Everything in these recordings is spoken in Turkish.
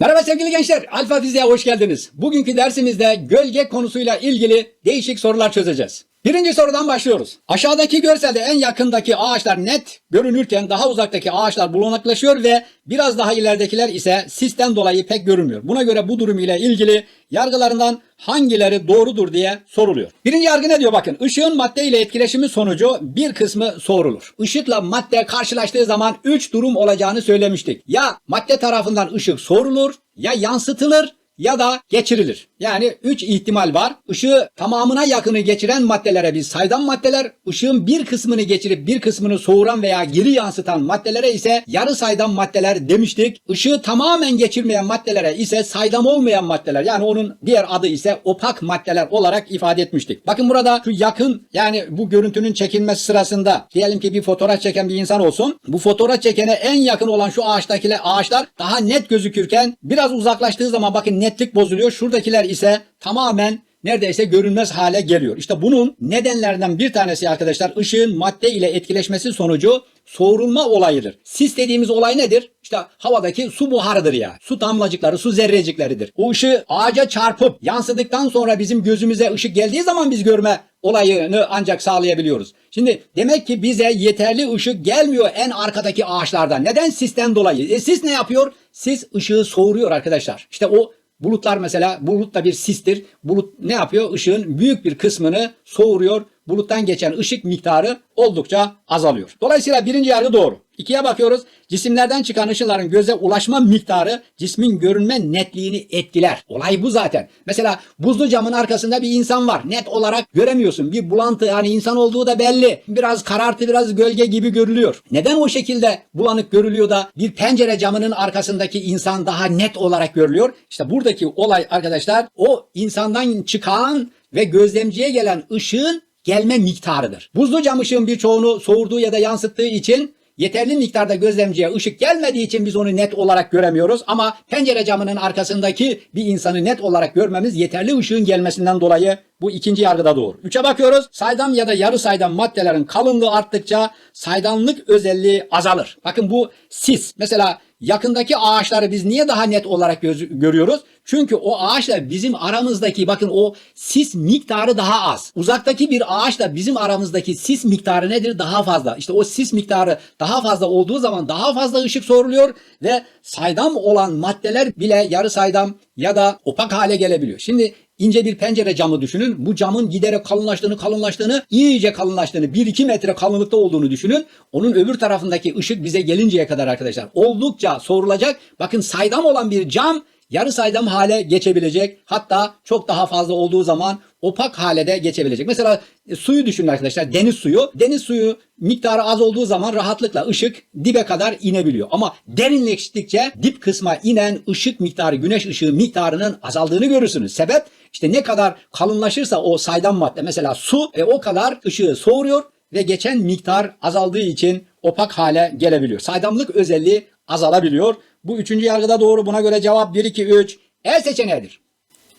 Merhaba sevgili gençler, Alfa Fiziğe hoş geldiniz. Bugünkü dersimizde gölge konusuyla ilgili değişik sorular çözeceğiz. Birinci sorudan başlıyoruz. Aşağıdaki görselde en yakındaki ağaçlar net görünürken daha uzaktaki ağaçlar bulanıklaşıyor ve biraz daha ileridekiler ise sisten dolayı pek görünmüyor. Buna göre bu durum ile ilgili yargılarından hangileri doğrudur diye soruluyor. Birinci yargı ne diyor bakın. Işığın madde ile etkileşimi sonucu bir kısmı soğurulur. Işıkla madde karşılaştığı zaman 3 durum olacağını söylemiştik. Ya madde tarafından ışık soğurulur ya yansıtılır ya da geçirilir. Yani 3 ihtimal var. Işığı tamamına yakını geçiren maddelere biz saydam maddeler, ışığın bir kısmını geçirip bir kısmını soğuran veya geri yansıtan maddelere ise yarı saydam maddeler demiştik. Işığı tamamen geçirmeyen maddelere ise saydam olmayan maddeler yani onun diğer adı ise opak maddeler olarak ifade etmiştik. Bakın burada şu yakın yani bu görüntünün çekilmesi sırasında diyelim ki bir fotoğraf çeken bir insan olsun. Bu fotoğraf çekene en yakın olan şu ağaçtakiler ağaçlar daha net gözükürken biraz uzaklaştığı zaman bakın netlik bozuluyor. Şuradakiler ise tamamen neredeyse görünmez hale geliyor. İşte bunun nedenlerinden bir tanesi arkadaşlar ışığın madde ile etkileşmesi sonucu soğurulma olayıdır. Sis dediğimiz olay nedir? İşte havadaki su buharıdır ya. Su damlacıkları, su zerrecikleridir. O ışığı ağaca çarpıp yansıdıktan sonra bizim gözümüze ışık geldiği zaman biz görme olayını ancak sağlayabiliyoruz. Şimdi demek ki bize yeterli ışık gelmiyor en arkadaki ağaçlardan. Neden? Sisten dolayı. E sis ne yapıyor? Sis ışığı soğuruyor arkadaşlar. İşte o Bulutlar mesela bulut da bir sistir. Bulut ne yapıyor? Işığın büyük bir kısmını soğuruyor. Buluttan geçen ışık miktarı oldukça azalıyor. Dolayısıyla birinci yargı doğru. İkiye bakıyoruz. Cisimlerden çıkan ışınların göze ulaşma miktarı cismin görünme netliğini etkiler. Olay bu zaten. Mesela buzlu camın arkasında bir insan var. Net olarak göremiyorsun. Bir bulantı yani insan olduğu da belli. Biraz karartı biraz gölge gibi görülüyor. Neden o şekilde bulanık görülüyor da bir pencere camının arkasındaki insan daha net olarak görülüyor? İşte buradaki olay arkadaşlar o insandan çıkan ve gözlemciye gelen ışığın gelme miktarıdır. Buzlu cam ışığın birçoğunu soğurduğu ya da yansıttığı için yeterli miktarda gözlemciye ışık gelmediği için biz onu net olarak göremiyoruz ama pencere camının arkasındaki bir insanı net olarak görmemiz yeterli ışığın gelmesinden dolayı bu ikinci yargıda doğru. Üçe bakıyoruz. Saydam ya da yarı saydam maddelerin kalınlığı arttıkça saydamlık özelliği azalır. Bakın bu sis. Mesela yakındaki ağaçları biz niye daha net olarak görüyoruz? Çünkü o ağaçla bizim aramızdaki bakın o sis miktarı daha az. Uzaktaki bir ağaçla bizim aramızdaki sis miktarı nedir? Daha fazla. İşte o sis miktarı daha fazla olduğu zaman daha fazla ışık soruluyor ve saydam olan maddeler bile yarı saydam ya da opak hale gelebiliyor. Şimdi ince bir pencere camı düşünün. Bu camın giderek kalınlaştığını, kalınlaştığını, iyice kalınlaştığını, 1-2 metre kalınlıkta olduğunu düşünün. Onun öbür tarafındaki ışık bize gelinceye kadar arkadaşlar oldukça sorulacak. Bakın saydam olan bir cam yarı saydam hale geçebilecek. Hatta çok daha fazla olduğu zaman opak hale de geçebilecek. Mesela e, suyu düşünün arkadaşlar. Deniz suyu. Deniz suyu miktarı az olduğu zaman rahatlıkla ışık dibe kadar inebiliyor. Ama derinleştikçe dip kısma inen ışık miktarı, güneş ışığı miktarının azaldığını görürsünüz. Sebep işte ne kadar kalınlaşırsa o saydam madde mesela su e, o kadar ışığı soğuruyor ve geçen miktar azaldığı için opak hale gelebiliyor. Saydamlık özelliği azalabiliyor. Bu üçüncü yargıda doğru. Buna göre cevap 1, 2, 3. E seçeneğidir.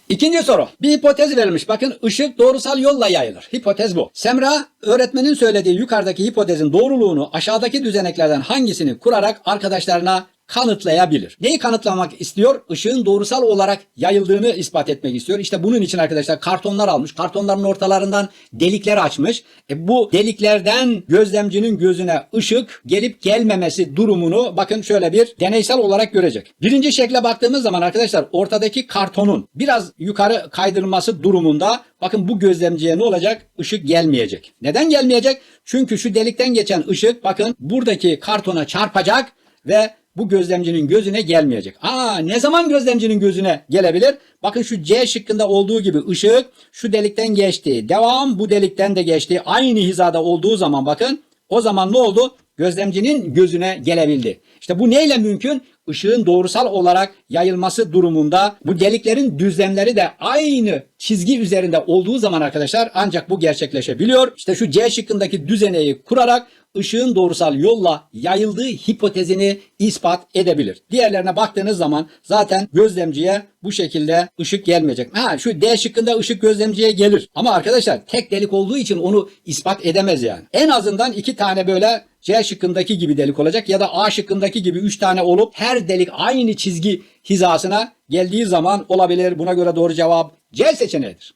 İkinci soru. Bir hipotez verilmiş. Bakın ışık doğrusal yolla yayılır. Hipotez bu. Semra öğretmenin söylediği yukarıdaki hipotezin doğruluğunu aşağıdaki düzeneklerden hangisini kurarak arkadaşlarına kanıtlayabilir. Neyi kanıtlamak istiyor? Işığın doğrusal olarak yayıldığını ispat etmek istiyor. İşte bunun için arkadaşlar kartonlar almış. Kartonların ortalarından delikler açmış. E bu deliklerden gözlemcinin gözüne ışık gelip gelmemesi durumunu bakın şöyle bir deneysel olarak görecek. Birinci şekle baktığımız zaman arkadaşlar ortadaki kartonun biraz yukarı kaydırılması durumunda bakın bu gözlemciye ne olacak? Işık gelmeyecek. Neden gelmeyecek? Çünkü şu delikten geçen ışık bakın buradaki kartona çarpacak ve bu gözlemcinin gözüne gelmeyecek. Aa ne zaman gözlemcinin gözüne gelebilir? Bakın şu C şıkkında olduğu gibi ışık şu delikten geçti. Devam bu delikten de geçti. Aynı hizada olduğu zaman bakın o zaman ne oldu? Gözlemcinin gözüne gelebildi. İşte bu neyle mümkün? Işığın doğrusal olarak yayılması durumunda bu deliklerin düzlemleri de aynı çizgi üzerinde olduğu zaman arkadaşlar ancak bu gerçekleşebiliyor. İşte şu C şıkkındaki düzeneyi kurarak ışığın doğrusal yolla yayıldığı hipotezini ispat edebilir. Diğerlerine baktığınız zaman zaten gözlemciye bu şekilde ışık gelmeyecek. Ha şu D şıkkında ışık gözlemciye gelir. Ama arkadaşlar tek delik olduğu için onu ispat edemez yani. En azından iki tane böyle C şıkkındaki gibi delik olacak ya da A şıkkındaki gibi 3 tane olup her delik aynı çizgi hizasına geldiği zaman olabilir. Buna göre doğru cevap C seçeneğidir.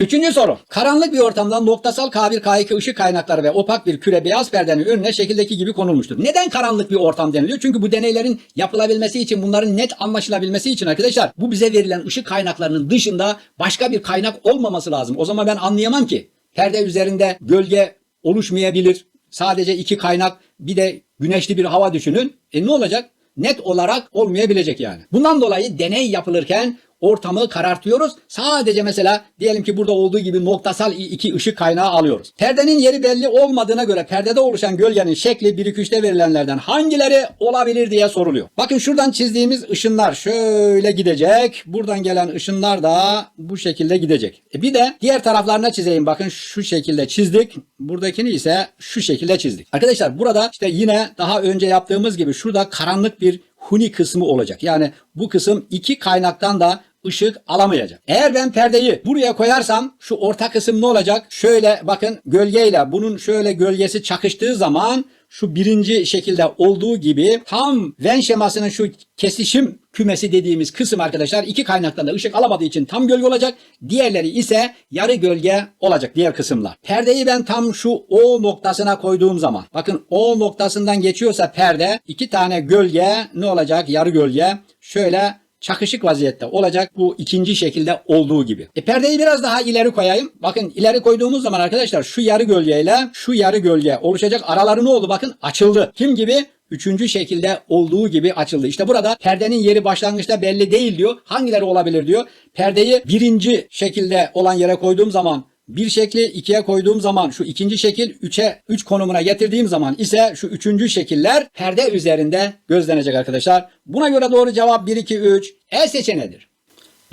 Üçüncü soru. Karanlık bir ortamda noktasal K1, K2 ışık kaynakları ve opak bir küre beyaz perdenin önüne şekildeki gibi konulmuştur. Neden karanlık bir ortam deniliyor? Çünkü bu deneylerin yapılabilmesi için, bunların net anlaşılabilmesi için arkadaşlar bu bize verilen ışık kaynaklarının dışında başka bir kaynak olmaması lazım. O zaman ben anlayamam ki. Perde üzerinde gölge oluşmayabilir. Sadece iki kaynak bir de güneşli bir hava düşünün. E ne olacak? Net olarak olmayabilecek yani. Bundan dolayı deney yapılırken ortamı karartıyoruz. Sadece mesela diyelim ki burada olduğu gibi noktasal iki ışık kaynağı alıyoruz. Perdenin yeri belli olmadığına göre perdede oluşan gölgenin şekli 1 2 3'te verilenlerden hangileri olabilir diye soruluyor. Bakın şuradan çizdiğimiz ışınlar şöyle gidecek. Buradan gelen ışınlar da bu şekilde gidecek. E bir de diğer taraflarına çizeyim. Bakın şu şekilde çizdik. Buradakini ise şu şekilde çizdik. Arkadaşlar burada işte yine daha önce yaptığımız gibi şurada karanlık bir huni kısmı olacak. Yani bu kısım iki kaynaktan da ışık alamayacak. Eğer ben perdeyi buraya koyarsam şu orta kısım ne olacak? Şöyle bakın gölgeyle bunun şöyle gölgesi çakıştığı zaman şu birinci şekilde olduğu gibi tam Venn şemasının şu kesişim kümesi dediğimiz kısım arkadaşlar iki kaynaktan da ışık alamadığı için tam gölge olacak. Diğerleri ise yarı gölge olacak diğer kısımlar. Perdeyi ben tam şu O noktasına koyduğum zaman bakın O noktasından geçiyorsa perde iki tane gölge ne olacak? Yarı gölge şöyle çakışık vaziyette olacak bu ikinci şekilde olduğu gibi. E perdeyi biraz daha ileri koyayım. Bakın ileri koyduğumuz zaman arkadaşlar şu yarı gölgeyle şu yarı gölge oluşacak. Araları ne oldu? Bakın açıldı. Kim gibi? Üçüncü şekilde olduğu gibi açıldı. İşte burada perdenin yeri başlangıçta belli değil diyor. Hangileri olabilir diyor. Perdeyi birinci şekilde olan yere koyduğum zaman bir şekli ikiye koyduğum zaman şu ikinci şekil 3'e 3 konumuna getirdiğim zaman ise şu üçüncü şekiller perde üzerinde gözlenecek arkadaşlar. Buna göre doğru cevap 1 2 3 E seçeneğidir.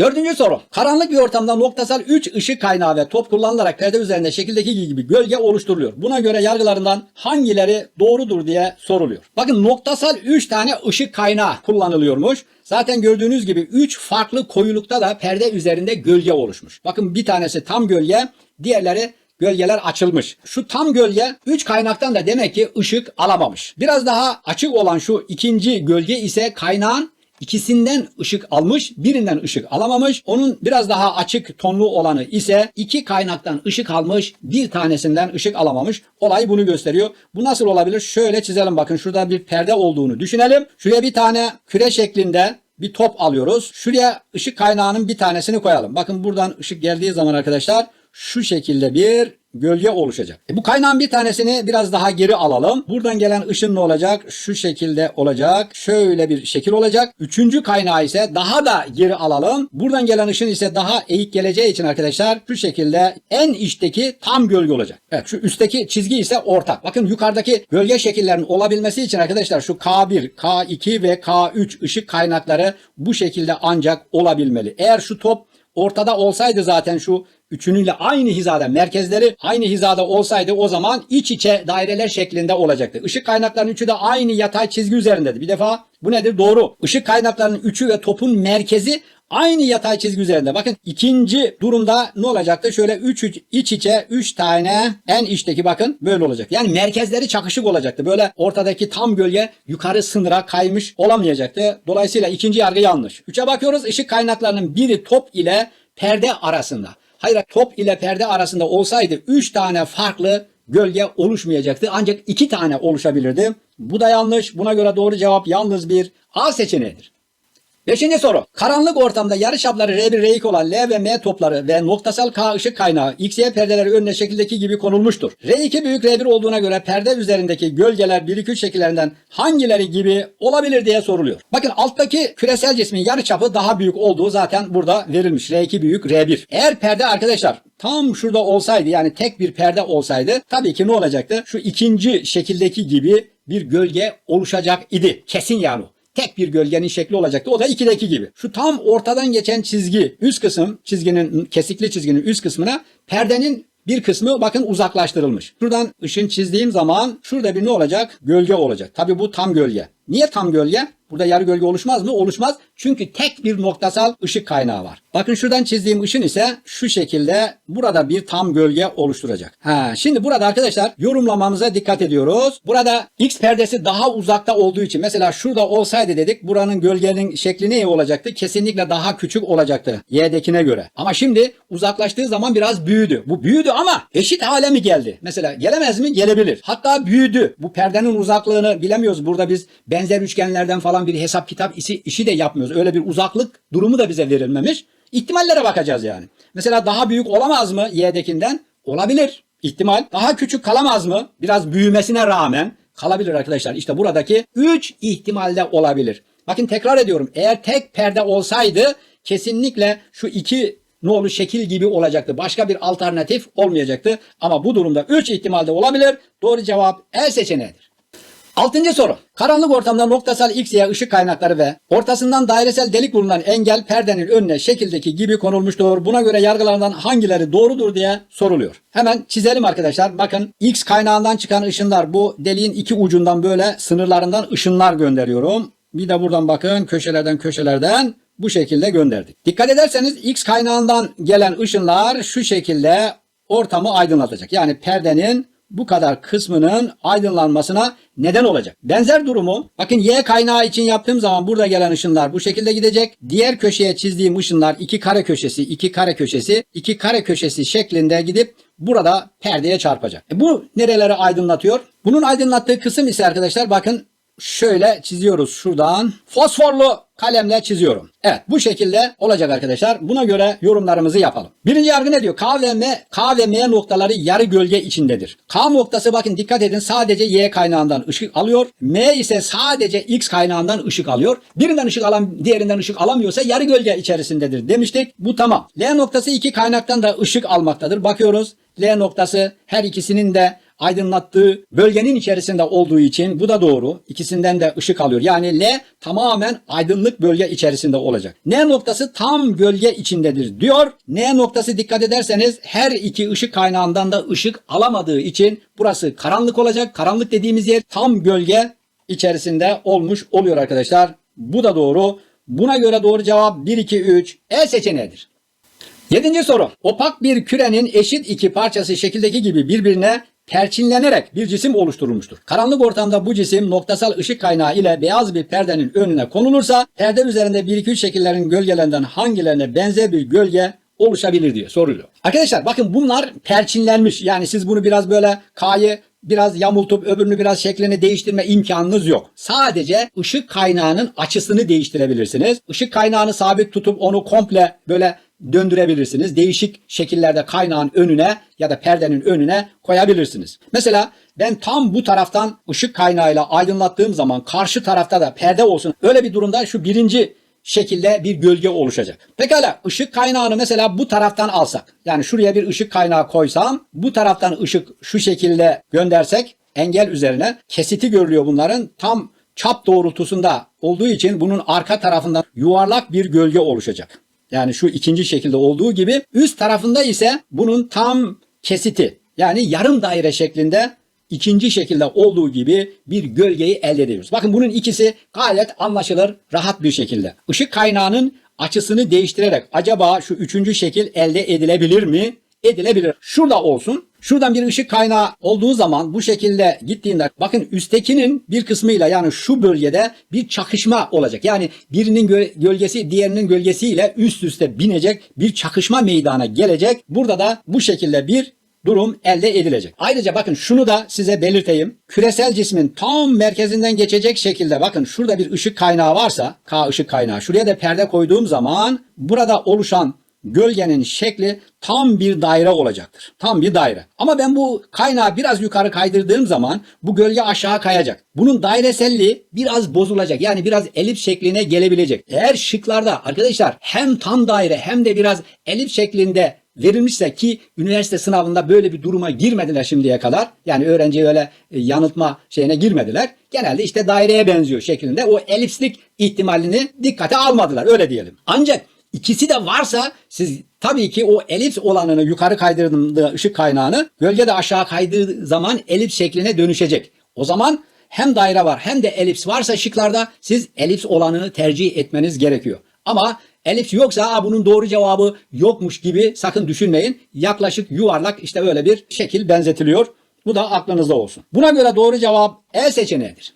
Dördüncü soru. Karanlık bir ortamda noktasal 3 ışık kaynağı ve top kullanılarak perde üzerinde şekildeki gibi gölge oluşturuluyor. Buna göre yargılarından hangileri doğrudur diye soruluyor. Bakın noktasal 3 tane ışık kaynağı kullanılıyormuş. Zaten gördüğünüz gibi 3 farklı koyulukta da perde üzerinde gölge oluşmuş. Bakın bir tanesi tam gölge, diğerleri gölgeler açılmış. Şu tam gölge 3 kaynaktan da demek ki ışık alamamış. Biraz daha açık olan şu ikinci gölge ise kaynağın İkisinden ışık almış, birinden ışık alamamış. Onun biraz daha açık tonlu olanı ise iki kaynaktan ışık almış, bir tanesinden ışık alamamış. Olay bunu gösteriyor. Bu nasıl olabilir? Şöyle çizelim bakın. Şurada bir perde olduğunu düşünelim. Şuraya bir tane küre şeklinde bir top alıyoruz. Şuraya ışık kaynağının bir tanesini koyalım. Bakın buradan ışık geldiği zaman arkadaşlar şu şekilde bir gölge oluşacak. E bu kaynağın bir tanesini biraz daha geri alalım. Buradan gelen ışın ne olacak? Şu şekilde olacak. Şöyle bir şekil olacak. Üçüncü kaynağı ise daha da geri alalım. Buradan gelen ışın ise daha eğik geleceği için arkadaşlar şu şekilde en içteki tam gölge olacak. Evet şu üstteki çizgi ise ortak. Bakın yukarıdaki gölge şekillerinin olabilmesi için arkadaşlar şu K1, K2 ve K3 ışık kaynakları bu şekilde ancak olabilmeli. Eğer şu top ortada olsaydı zaten şu üçünüyle aynı hizada merkezleri aynı hizada olsaydı o zaman iç içe daireler şeklinde olacaktı. Işık kaynaklarının üçü de aynı yatay çizgi üzerindedir. Bir defa bu nedir? Doğru. Işık kaynaklarının üçü ve topun merkezi aynı yatay çizgi üzerinde. Bakın ikinci durumda ne olacaktı? Şöyle üç, üç iç içe üç tane en içteki bakın böyle olacak. Yani merkezleri çakışık olacaktı. Böyle ortadaki tam gölge yukarı sınıra kaymış olamayacaktı. Dolayısıyla ikinci yargı yanlış. Üçe bakıyoruz. Işık kaynaklarının biri top ile perde arasında. Hayır top ile perde arasında olsaydı 3 tane farklı gölge oluşmayacaktı. Ancak 2 tane oluşabilirdi. Bu da yanlış. Buna göre doğru cevap yalnız bir A seçeneğidir. Beşinci soru. Karanlık ortamda yarı çapları R1, R2 olan L ve M topları ve noktasal K ışık kaynağı XY perdeleri önüne şekildeki gibi konulmuştur. R2 büyük R1 olduğuna göre perde üzerindeki gölgeler 1 2 şekillerinden hangileri gibi olabilir diye soruluyor. Bakın alttaki küresel cismin yarı çapı daha büyük olduğu zaten burada verilmiş. R2 büyük R1. Eğer perde arkadaşlar tam şurada olsaydı yani tek bir perde olsaydı tabii ki ne olacaktı? Şu ikinci şekildeki gibi bir gölge oluşacak idi. Kesin yani tek bir gölgenin şekli olacaktı. O da 2'deki gibi. Şu tam ortadan geçen çizgi üst kısım çizginin kesikli çizginin üst kısmına perdenin bir kısmı bakın uzaklaştırılmış. Şuradan ışın çizdiğim zaman şurada bir ne olacak? Gölge olacak. Tabii bu tam gölge. Niye tam gölge? Burada yarı gölge oluşmaz mı? Oluşmaz. Çünkü tek bir noktasal ışık kaynağı var. Bakın şuradan çizdiğim ışın ise şu şekilde burada bir tam gölge oluşturacak. Ha, şimdi burada arkadaşlar yorumlamamıza dikkat ediyoruz. Burada X perdesi daha uzakta olduğu için mesela şurada olsaydı dedik buranın gölgenin şekli ne olacaktı? Kesinlikle daha küçük olacaktı Y'dekine göre. Ama şimdi uzaklaştığı zaman biraz büyüdü. Bu büyüdü ama eşit hale mi geldi? Mesela gelemez mi? Gelebilir. Hatta büyüdü. Bu perdenin uzaklığını bilemiyoruz. Burada biz benzer üçgenlerden falan bir hesap kitap işi, işi de yapmıyoruz. Öyle bir uzaklık durumu da bize verilmemiş. İhtimallere bakacağız yani. Mesela daha büyük olamaz mı Y'dekinden? Olabilir. İhtimal. Daha küçük kalamaz mı? Biraz büyümesine rağmen kalabilir arkadaşlar. İşte buradaki 3 ihtimalde olabilir. Bakın tekrar ediyorum. Eğer tek perde olsaydı kesinlikle şu iki nolu şekil gibi olacaktı. Başka bir alternatif olmayacaktı. Ama bu durumda 3 ihtimalde olabilir. Doğru cevap E seçeneğidir. Altıncı soru. Karanlık ortamda noktasal X, Y ışık kaynakları ve ortasından dairesel delik bulunan engel perdenin önüne şekildeki gibi konulmuştur. Buna göre yargılarından hangileri doğrudur diye soruluyor. Hemen çizelim arkadaşlar. Bakın X kaynağından çıkan ışınlar bu deliğin iki ucundan böyle sınırlarından ışınlar gönderiyorum. Bir de buradan bakın köşelerden köşelerden bu şekilde gönderdik. Dikkat ederseniz X kaynağından gelen ışınlar şu şekilde ortamı aydınlatacak. Yani perdenin bu kadar kısmının aydınlanmasına neden olacak. Benzer durumu bakın Y kaynağı için yaptığım zaman burada gelen ışınlar bu şekilde gidecek. Diğer köşeye çizdiğim ışınlar iki kare köşesi, iki kare köşesi, iki kare köşesi şeklinde gidip burada perdeye çarpacak. E bu nereleri aydınlatıyor? Bunun aydınlattığı kısım ise arkadaşlar bakın şöyle çiziyoruz şuradan. Fosforlu kalemle çiziyorum. Evet bu şekilde olacak arkadaşlar. Buna göre yorumlarımızı yapalım. Birinci yargı ne diyor? K ve M, K ve M noktaları yarı gölge içindedir. K noktası bakın dikkat edin sadece Y kaynağından ışık alıyor. M ise sadece X kaynağından ışık alıyor. Birinden ışık alan diğerinden ışık alamıyorsa yarı gölge içerisindedir demiştik. Bu tamam. L noktası iki kaynaktan da ışık almaktadır. Bakıyoruz. L noktası her ikisinin de aydınlattığı bölgenin içerisinde olduğu için bu da doğru. İkisinden de ışık alıyor. Yani L tamamen aydınlık bölge içerisinde olacak. N noktası tam gölge içindedir diyor. N noktası dikkat ederseniz her iki ışık kaynağından da ışık alamadığı için burası karanlık olacak. Karanlık dediğimiz yer tam gölge içerisinde olmuş oluyor arkadaşlar. Bu da doğru. Buna göre doğru cevap 1 2 3 E seçeneğidir. Yedinci soru. Opak bir kürenin eşit iki parçası şekildeki gibi birbirine perçinlenerek bir cisim oluşturulmuştur. Karanlık ortamda bu cisim noktasal ışık kaynağı ile beyaz bir perdenin önüne konulursa perde üzerinde 1-2-3 şekillerin gölgelerinden hangilerine benzer bir gölge oluşabilir diye soruluyor. Arkadaşlar bakın bunlar perçinlenmiş. Yani siz bunu biraz böyle K'yı biraz yamultup öbürünü biraz şeklini değiştirme imkanınız yok. Sadece ışık kaynağının açısını değiştirebilirsiniz. Işık kaynağını sabit tutup onu komple böyle döndürebilirsiniz. Değişik şekillerde kaynağın önüne ya da perdenin önüne koyabilirsiniz. Mesela ben tam bu taraftan ışık kaynağıyla aydınlattığım zaman karşı tarafta da perde olsun. Öyle bir durumda şu birinci şekilde bir gölge oluşacak. Pekala ışık kaynağını mesela bu taraftan alsak. Yani şuraya bir ışık kaynağı koysam bu taraftan ışık şu şekilde göndersek engel üzerine kesiti görülüyor bunların tam çap doğrultusunda olduğu için bunun arka tarafından yuvarlak bir gölge oluşacak. Yani şu ikinci şekilde olduğu gibi üst tarafında ise bunun tam kesiti yani yarım daire şeklinde ikinci şekilde olduğu gibi bir gölgeyi elde ediyoruz. Bakın bunun ikisi gayet anlaşılır rahat bir şekilde. Işık kaynağının açısını değiştirerek acaba şu üçüncü şekil elde edilebilir mi? Edilebilir. Şurada olsun. Şuradan bir ışık kaynağı olduğu zaman bu şekilde gittiğinde bakın üsttekinin bir kısmıyla yani şu bölgede bir çakışma olacak. Yani birinin gölgesi diğerinin gölgesiyle üst üste binecek bir çakışma meydana gelecek. Burada da bu şekilde bir durum elde edilecek. Ayrıca bakın şunu da size belirteyim. Küresel cismin tam merkezinden geçecek şekilde bakın şurada bir ışık kaynağı varsa K ışık kaynağı şuraya da perde koyduğum zaman burada oluşan gölgenin şekli tam bir daire olacaktır. Tam bir daire. Ama ben bu kaynağı biraz yukarı kaydırdığım zaman bu gölge aşağı kayacak. Bunun daireselliği biraz bozulacak. Yani biraz elips şekline gelebilecek. Eğer şıklarda arkadaşlar hem tam daire hem de biraz elips şeklinde verilmişse ki üniversite sınavında böyle bir duruma girmediler şimdiye kadar. Yani öğrenci öyle e, yanıltma şeyine girmediler. Genelde işte daireye benziyor şeklinde o elipslik ihtimalini dikkate almadılar öyle diyelim. Ancak İkisi de varsa siz Tabii ki o elips olanını yukarı kaydırdığında ışık kaynağını gölge de aşağı kaydığı zaman elips şekline dönüşecek. O zaman hem daire var hem de elips varsa şıklarda siz elips olanını tercih etmeniz gerekiyor. Ama elips yoksa Aa, bunun doğru cevabı yokmuş gibi sakın düşünmeyin. Yaklaşık yuvarlak işte böyle bir şekil benzetiliyor. Bu da aklınızda olsun. Buna göre doğru cevap E seçeneğidir.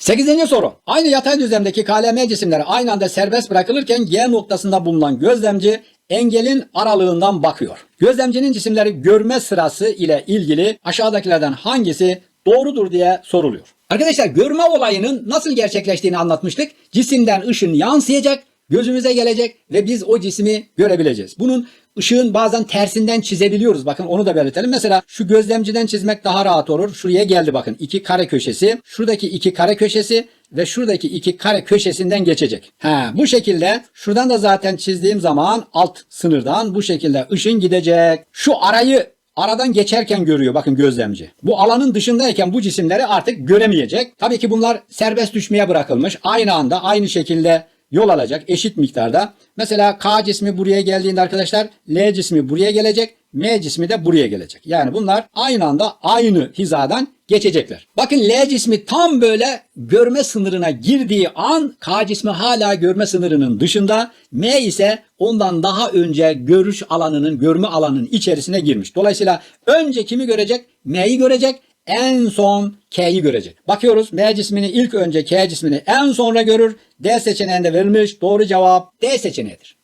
8. soru. Aynı yatay düzlemdeki KLM cisimleri aynı anda serbest bırakılırken G noktasında bulunan gözlemci engelin aralığından bakıyor. Gözlemcinin cisimleri görme sırası ile ilgili aşağıdakilerden hangisi doğrudur diye soruluyor. Arkadaşlar görme olayının nasıl gerçekleştiğini anlatmıştık. Cisimden ışın yansıyacak, gözümüze gelecek ve biz o cismi görebileceğiz. Bunun ışığın bazen tersinden çizebiliyoruz. Bakın onu da belirtelim. Mesela şu gözlemciden çizmek daha rahat olur. Şuraya geldi bakın. iki kare köşesi. Şuradaki iki kare köşesi ve şuradaki iki kare köşesinden geçecek. Ha, bu şekilde şuradan da zaten çizdiğim zaman alt sınırdan bu şekilde ışın gidecek. Şu arayı aradan geçerken görüyor bakın gözlemci. Bu alanın dışındayken bu cisimleri artık göremeyecek. Tabii ki bunlar serbest düşmeye bırakılmış. Aynı anda aynı şekilde yol alacak eşit miktarda. Mesela K cismi buraya geldiğinde arkadaşlar L cismi buraya gelecek. M cismi de buraya gelecek. Yani bunlar aynı anda aynı hizadan geçecekler. Bakın L cismi tam böyle görme sınırına girdiği an K cismi hala görme sınırının dışında. M ise ondan daha önce görüş alanının, görme alanının içerisine girmiş. Dolayısıyla önce kimi görecek? M'yi görecek en son K'yi görecek. Bakıyoruz M cismini ilk önce K cismini en sonra görür. D seçeneğinde verilmiş. Doğru cevap D seçeneğidir.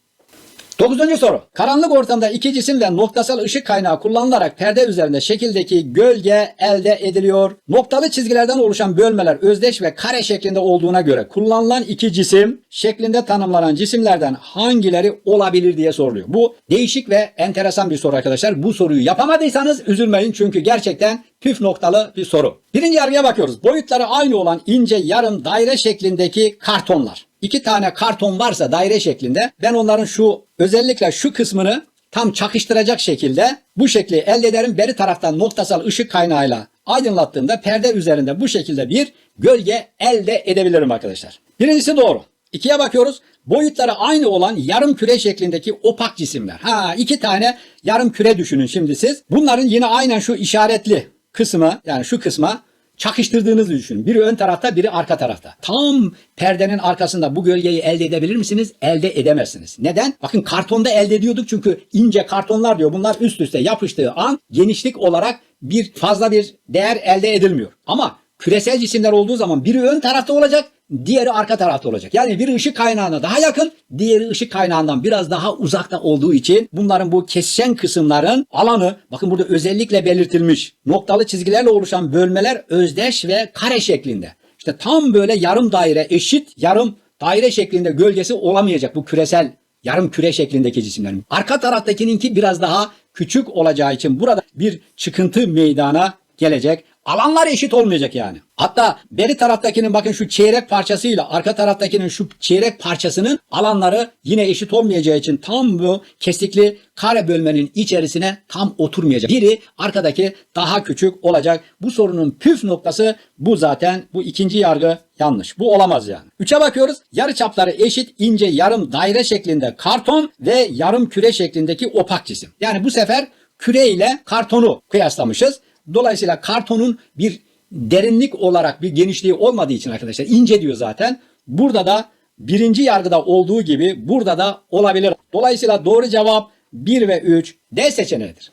Dokuzuncu soru. Karanlık ortamda iki cisim ve noktasal ışık kaynağı kullanılarak perde üzerinde şekildeki gölge elde ediliyor. Noktalı çizgilerden oluşan bölmeler özdeş ve kare şeklinde olduğuna göre kullanılan iki cisim şeklinde tanımlanan cisimlerden hangileri olabilir diye soruluyor. Bu değişik ve enteresan bir soru arkadaşlar. Bu soruyu yapamadıysanız üzülmeyin çünkü gerçekten püf noktalı bir soru. Birinci yargıya bakıyoruz. Boyutları aynı olan ince yarım daire şeklindeki kartonlar. İki tane karton varsa daire şeklinde ben onların şu özellikle şu kısmını tam çakıştıracak şekilde bu şekli elde ederim. Beri taraftan noktasal ışık kaynağıyla aydınlattığımda perde üzerinde bu şekilde bir gölge elde edebilirim arkadaşlar. Birincisi doğru. İkiye bakıyoruz. Boyutları aynı olan yarım küre şeklindeki opak cisimler. Ha iki tane yarım küre düşünün şimdi siz. Bunların yine aynen şu işaretli kısmı yani şu kısma çakıştırdığınızı düşünün. Biri ön tarafta, biri arka tarafta. Tam perdenin arkasında bu gölgeyi elde edebilir misiniz? Elde edemezsiniz. Neden? Bakın kartonda elde ediyorduk çünkü ince kartonlar diyor. Bunlar üst üste yapıştığı an genişlik olarak bir fazla bir değer elde edilmiyor. Ama küresel cisimler olduğu zaman biri ön tarafta olacak, diğeri arka tarafta olacak. Yani biri ışık kaynağına daha yakın, diğeri ışık kaynağından biraz daha uzakta olduğu için bunların bu kesişen kısımların alanı bakın burada özellikle belirtilmiş. Noktalı çizgilerle oluşan bölmeler özdeş ve kare şeklinde. İşte tam böyle yarım daire eşit yarım daire şeklinde gölgesi olamayacak bu küresel yarım küre şeklindeki cisimlerin. Arka taraftakininki biraz daha küçük olacağı için burada bir çıkıntı meydana gelecek. Alanlar eşit olmayacak yani. Hatta beri taraftakinin bakın şu çeyrek parçasıyla arka taraftakinin şu çeyrek parçasının alanları yine eşit olmayacağı için tam bu kesikli kare bölmenin içerisine tam oturmayacak. Biri arkadaki daha küçük olacak. Bu sorunun püf noktası bu zaten. Bu ikinci yargı yanlış. Bu olamaz yani. Üçe bakıyoruz. Yarı çapları eşit ince yarım daire şeklinde karton ve yarım küre şeklindeki opak cisim. Yani bu sefer küre ile kartonu kıyaslamışız. Dolayısıyla kartonun bir derinlik olarak bir genişliği olmadığı için arkadaşlar ince diyor zaten. Burada da birinci yargıda olduğu gibi burada da olabilir. Dolayısıyla doğru cevap 1 ve 3 D seçeneğidir.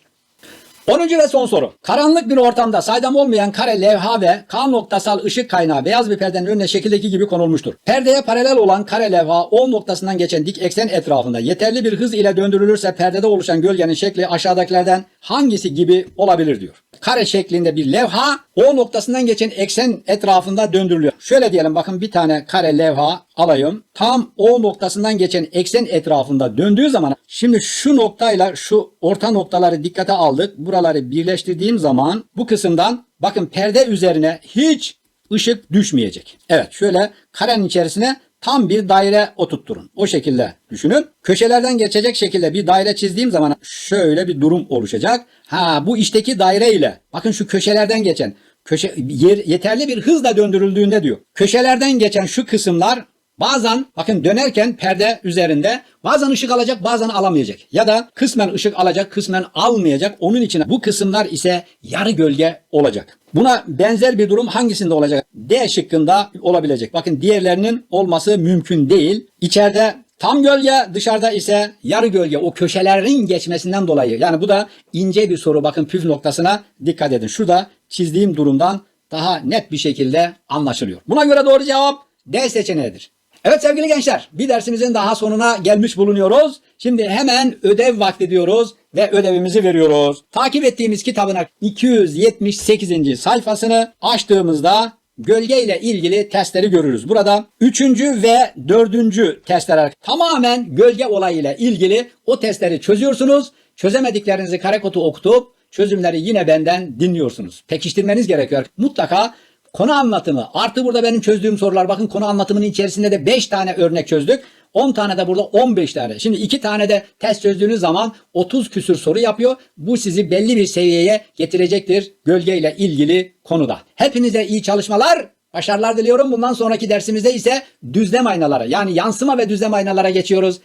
10. ve son soru. Karanlık bir ortamda saydam olmayan kare levha ve K noktasal ışık kaynağı beyaz bir perdenin önüne şekildeki gibi konulmuştur. Perdeye paralel olan kare levha O noktasından geçen dik eksen etrafında yeterli bir hız ile döndürülürse perdede oluşan gölgenin şekli aşağıdakilerden hangisi gibi olabilir diyor. Kare şeklinde bir levha O noktasından geçen eksen etrafında döndürülüyor. Şöyle diyelim bakın bir tane kare levha alayım. Tam O noktasından geçen eksen etrafında döndüğü zaman şimdi şu noktayla şu orta noktaları dikkate aldık. Buraları birleştirdiğim zaman bu kısımdan bakın perde üzerine hiç ışık düşmeyecek. Evet şöyle karenin içerisine tam bir daire oturtturun. O şekilde düşünün. Köşelerden geçecek şekilde bir daire çizdiğim zaman şöyle bir durum oluşacak. Ha bu içteki daire ile bakın şu köşelerden geçen köşe yer, yeterli bir hızla döndürüldüğünde diyor. Köşelerden geçen şu kısımlar Bazen bakın dönerken perde üzerinde bazen ışık alacak bazen alamayacak. Ya da kısmen ışık alacak kısmen almayacak. Onun için bu kısımlar ise yarı gölge olacak. Buna benzer bir durum hangisinde olacak? D şıkkında olabilecek. Bakın diğerlerinin olması mümkün değil. İçeride tam gölge dışarıda ise yarı gölge o köşelerin geçmesinden dolayı. Yani bu da ince bir soru bakın püf noktasına dikkat edin. Şurada çizdiğim durumdan daha net bir şekilde anlaşılıyor. Buna göre doğru cevap D seçeneğidir. Evet sevgili gençler bir dersimizin daha sonuna gelmiş bulunuyoruz. Şimdi hemen ödev vakti diyoruz ve ödevimizi veriyoruz. Takip ettiğimiz kitabın 278. sayfasını açtığımızda gölge ile ilgili testleri görürüz. Burada 3. ve 4. testler tamamen gölge olayıyla ilgili o testleri çözüyorsunuz. Çözemediklerinizi kare kodu okutup çözümleri yine benden dinliyorsunuz. Pekiştirmeniz gerekiyor. Mutlaka Konu anlatımı artı burada benim çözdüğüm sorular bakın konu anlatımının içerisinde de 5 tane örnek çözdük. 10 tane de burada 15 tane. Şimdi 2 tane de test çözdüğünüz zaman 30 küsür soru yapıyor. Bu sizi belli bir seviyeye getirecektir gölgeyle ilgili konuda. Hepinize iyi çalışmalar. Başarılar diliyorum. Bundan sonraki dersimizde ise düzlem aynalara yani yansıma ve düzlem aynalara geçiyoruz.